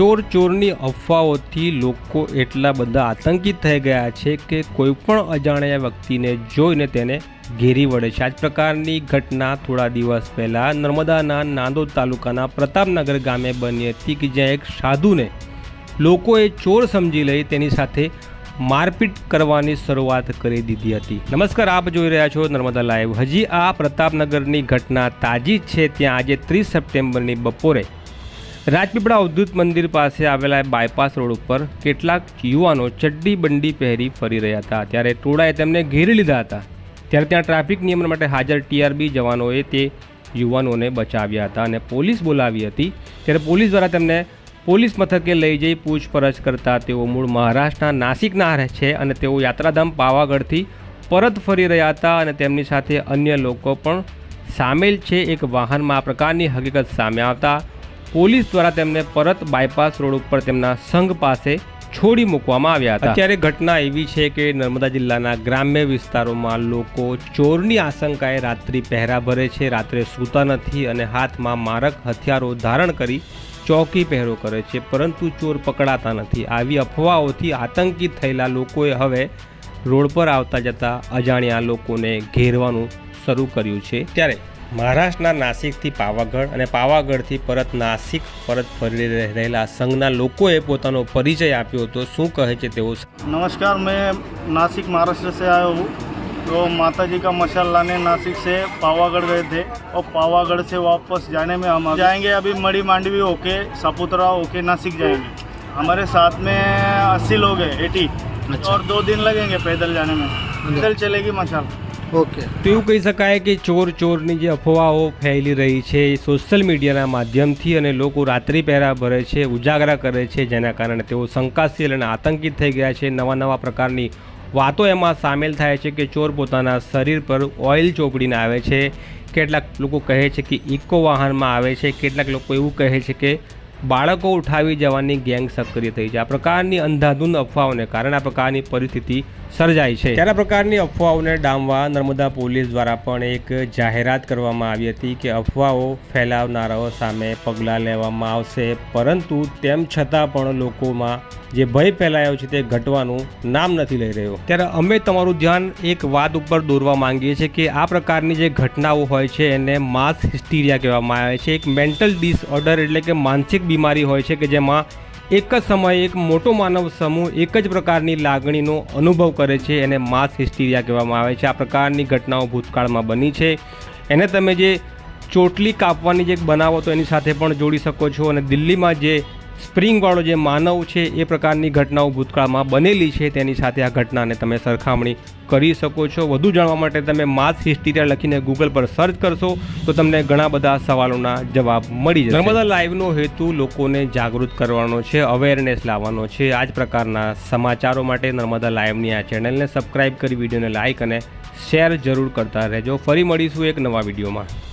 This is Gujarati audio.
ચોર ચોરની અફવાઓથી લોકો એટલા બધા આતંકિત થઈ ગયા છે કે કોઈપણ અજાણ્યા વ્યક્તિને જોઈને તેને ઘેરી વળે છે. આ જ પ્રકારની ઘટના થોડા દિવસ પહેલાં નર્મદાના નાંદોદ તાલુકાના પ્રતાપનગર ગામે બની હતી કે જ્યાં એક સાધુને લોકોએ ચોર સમજી લઈ તેની સાથે મારપીટ કરવાની શરૂઆત કરી દીધી હતી. નમસ્કાર, આપ જોઈ રહ્યા છો નર્મદા લાઈવ. હજી આ પ્રતાપનગરની ઘટના તાજી છે. ત્યાં આજે ત્રીસ સપ્ટેમ્બરની બપોરે રાજપીપળા અવધૂત મંદિર પાસે આવેલા બાયપાસ રોડ ઉપર કેટલાક યુવાનો ચડ્ડી બંડી પહેરી ફરી રહ્યા હતા. ત્યારે ટોળાએ તેમને ઘેરી લીધા હતા. ત્યારે ત્યાં ટ્રાફિક નિયમન માટે હાજર ટીઆરબી જવાનોએ તે યુવાનોને બચાવ્યા હતા અને પોલીસ બોલાવી હતી. ત્યારે પોલીસ દ્વારા તેમને પોલીસ મથકે લઈ જઈ પૂછપરછ કરતા તેઓ મૂળ મહારાષ્ટ્રના નાસિકના છે અને તેઓ યાત્રાધામ પાવાગઢથી પરત ફરી રહ્યા હતા અને તેમની સાથે અન્ય લોકો પણ સામેલ છે. એક વાહનમાં આ પ્રકારની હકીકત સામે આવતા પોલીસ દ્વારા તેમને પરત બાયપાસ રોડ ઉપર તેમના સંઘ પાસે છોડી મૂકવામાં આવ્યા હતા. અત્યારે ઘટના એવી છે કે નર્મદા જિલ્લાના ગ્રામ્ય વિસ્તારોમાં લોકો ચોરની આશંકાએ રાત્રિ પહેરા ભરે છે, રાત્રે સૂતા નથી અને હાથમાં મારક હથિયારો ધારણ કરી ચોકી પહેરો કરે છે, પરંતુ ચોર પકડાતા નથી. આવી અફવાઓથી આતંકિત થયેલા લોકોએ હવે રોડ પર આવતા જતા અજાણ્યા લોકોને ઘેરવાનું શરૂ કર્યું છે. ત્યારે મહારાષ્ટ્રના નાસિકથી પાવાગઢ અને પાવાગઢથી પરત નાસિક પરત ફરી રહેલા સંઘના લોકોએ પોતાનો પરિચય આપ્યો હતો શું કહે છે તેઓ नमस्कार मैं नासिक महाराष्ट्र से आया हूँ तो माता जी का मशाल लाने नासिक से पावागढ़ गए थे और पावागढ़ से वापस जाने में हम जाएंगे अभी मड़ी मांडवी होके सापुतरा होके नासिक जाएंगे हमारे साथ में अस्सी लोग हैं एटी और दो दिन लगेंगे पैदल जाने में पैदल चलेगी मशाल ઓકે. તો એવું કહી શકાય કે ચોર ચોરની જે અફવાઓ ફેલી રહી છે એ સોશિયલ મીડિયાના માધ્યમથી અને લોકો રાત્રિ પહેરા ભરે છે, ઉજાગરા કરે છે, જેના કારણે તેઓ શંકાશીલ અને આતંકિત થઈ ગયા છે. નવા નવા પ્રકારની વાતો એમાં સામેલ થાય છે કે ચોર પોતાના શરીર પર ઓઇલ ચોપડીને આવે છે. કેટલાક લોકો કહે છે કે ઇકો વાહનમાં આવે છે. કેટલાક લોકો એવું કહે છે કે બાળકો ઉઠાવી જવાની ગેંગ સક્રિય થઈ છે. આ પ્રકારની અંધાધૂંધ અફવાઓને કારણે આ પ્રકારની પરિસ્થિતિ સર્જાય છે. ત્યારે પ્રકારની અફવાઓને ડામવા નર્મદા પોલીસ દ્વારા પણ એક જાહેરાત કરવામાં આવી હતી કે અફવાઓ ફેલાવનારાઓ સામે પગલાં લેવામાં આવશે. પરંતુ તેમ છતાં પણ લોકોમાં જે ભય ફેલાયો છે તે ઘટવાનું નામ નથી લઈ રહ્યો. ત્યારે અમે તમારું ધ્યાન એક વાત ઉપર દોરવા માંગીએ છીએ કે આ પ્રકારની જે ઘટનાઓ હોય છે એને માસ હિસ્ટીરિયા કહેવામાં આવે છે. એક મેન્ટલ ડિસઓર્ડર એટલે કે માનસિક બીમારી હોય છે કે જેમાં એક જ સમયે એક મોટો માનવ સમૂહ એક જ પ્રકારની લાગણીનો અનુભવ કરે છે એને માસ હિસ્ટીરિયા કહેવામાં આવે છે. આ પ્રકારની ઘટનાઓ ભૂતકાળમાં બની છે. એને તમે જે ચોટલી કાપવાની જે બનાવો તો એની સાથે પણ જોડી શકો છો અને દિલ્હીમાં જે સ્પ્રિંગવાળો જે માનવ છે એ પ્રકારની ઘટનાઓ ભૂતકાળમાં બનેલી છે, તેની સાથે આ ઘટનાને તમે સરખામણી કરી શકો છો. વધુ જાણવા માટે તમે માસ હિસ્ટીરિયા લખીને ગૂગલ પર સર્ચ કરશો તો તમને ઘણા બધા સવાલોના જવાબ મળી જશે. નર્મદા લાઈવનો હેતુ લોકોને જાગૃત કરવાનો છે અવેરનેસ લાવવાનો છે. આ જ પ્રકારના સમાચારો માટે નર્મદા લાઈવની આ ચેનલને સબસ્ક્રાઈબ કરી, વિડીયોને લાઇક અને શેર જરૂર કરતા રહેજો. ફરી મળીશું એક નવા વિડીયોમાં.